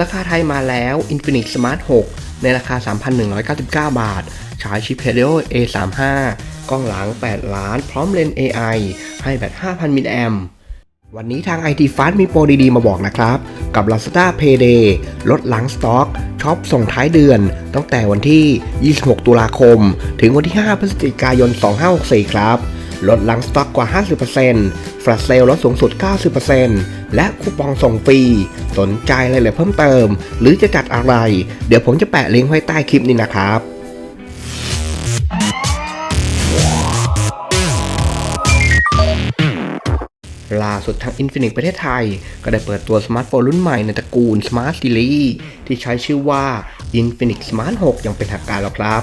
ราคาไทยมาแล้ว Infinix Smart 6 ในราคา 3,199 บาทใช้ชิป Helio A35 กล้องหลัง 8 ล้าน พร้อมเลนส์ AI ให้แบต 5,000 มิลลิแอมวันนี้ทาง IT Fast มีโปรดีๆ มาบอกนะครับ กับ Lazada Payday ลดหลังสต็อกช็อปส่งท้ายเดือน ตั้งแต่วันที่ 26 ตุลาคม ถึงวันที่ 5 พฤศจิกายน 2564 ครับ ลดหลังสต็อกกว่า 50% แฟลชเซลลดสูงสุด 90%และคูปองส่งฟรี สนใจอะไรเลยเพิ่มเติม หรือจะจัดอะไร เดี๋ยวผมจะแปะลิงก์ไว้ใต้คลิปนี้นะครับล่าสุดทาง Infinix ประเทศไทย ก็ได้เปิดตัวสมาร์ทโฟนรุ่นใหม่ในตระกูล Smart Series ที่ใช้ชื่อว่า Infinix Smart 6 อย่างเป็นทางการแล้วครับ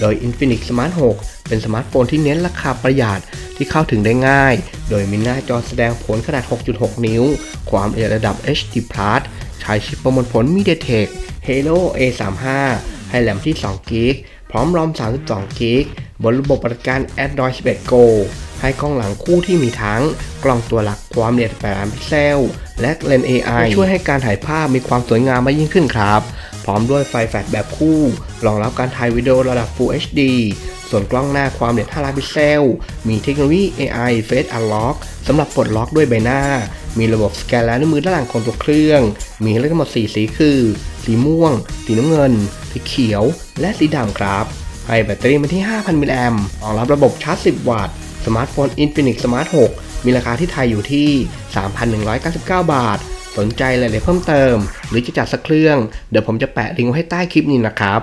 โดย Infinix Smart 6 เป็นสมาร์ทโฟนที่เน้นราคาประหยัดที่เข้าถึงได้ง่าย โดยมีหน้าจอแสดงผลขนาด 6.6 นิ้ว ความละเอียดระดับ HD ใช้ชิปประมวลผล MediaTek Helio A35 ให้แรมที่2 g b พร้อมรอม 32 g b บนระบบปฏิบัติการ Android 11 Go ให้กล้องหลังคู่ที่มีทั้งกล้องตัวหลักความละเอียด8ล้านพิกเซล และเลนส์ AI ช่วยให้การถ่ายภาพมีความสวยงามมากยิ่งขึ้นครับ พร้อมด้วยไฟแฟลชแบบคู่ รองรับการถ่ายวิดีโอระดับ Full HD ส่วนกล้องหน้าความละเอียด5ล้านพิกเซล มีเทคโนโลยี AI Face Unlock สำหรับปลดล็อกด้วยใบหน้า มีระบบสแกนลายนิ้วมือด้านหลังของตัวเครื่อง มีให้เลือกทั้งหมด4สีคือ สีม่วง สีน้ำเงิน สีเขียว และสีดำครับ ให้แบตเตอรี่มาที่ 5,000 มิลลิแอมป์รองรับระบบชาร์จ 10 วัตต์ สมาร์ทโฟน Infinix Smart 6 มีราคาที่ไทยอยู่ที่ 3,199 บาท สนใจรายละเอียดเพิ่มเติม หรือจะจัดสักเครื่อง เดี๋ยวผมจะแปะลิงก์ไว้ให้ใต้คลิปนี้นะครับ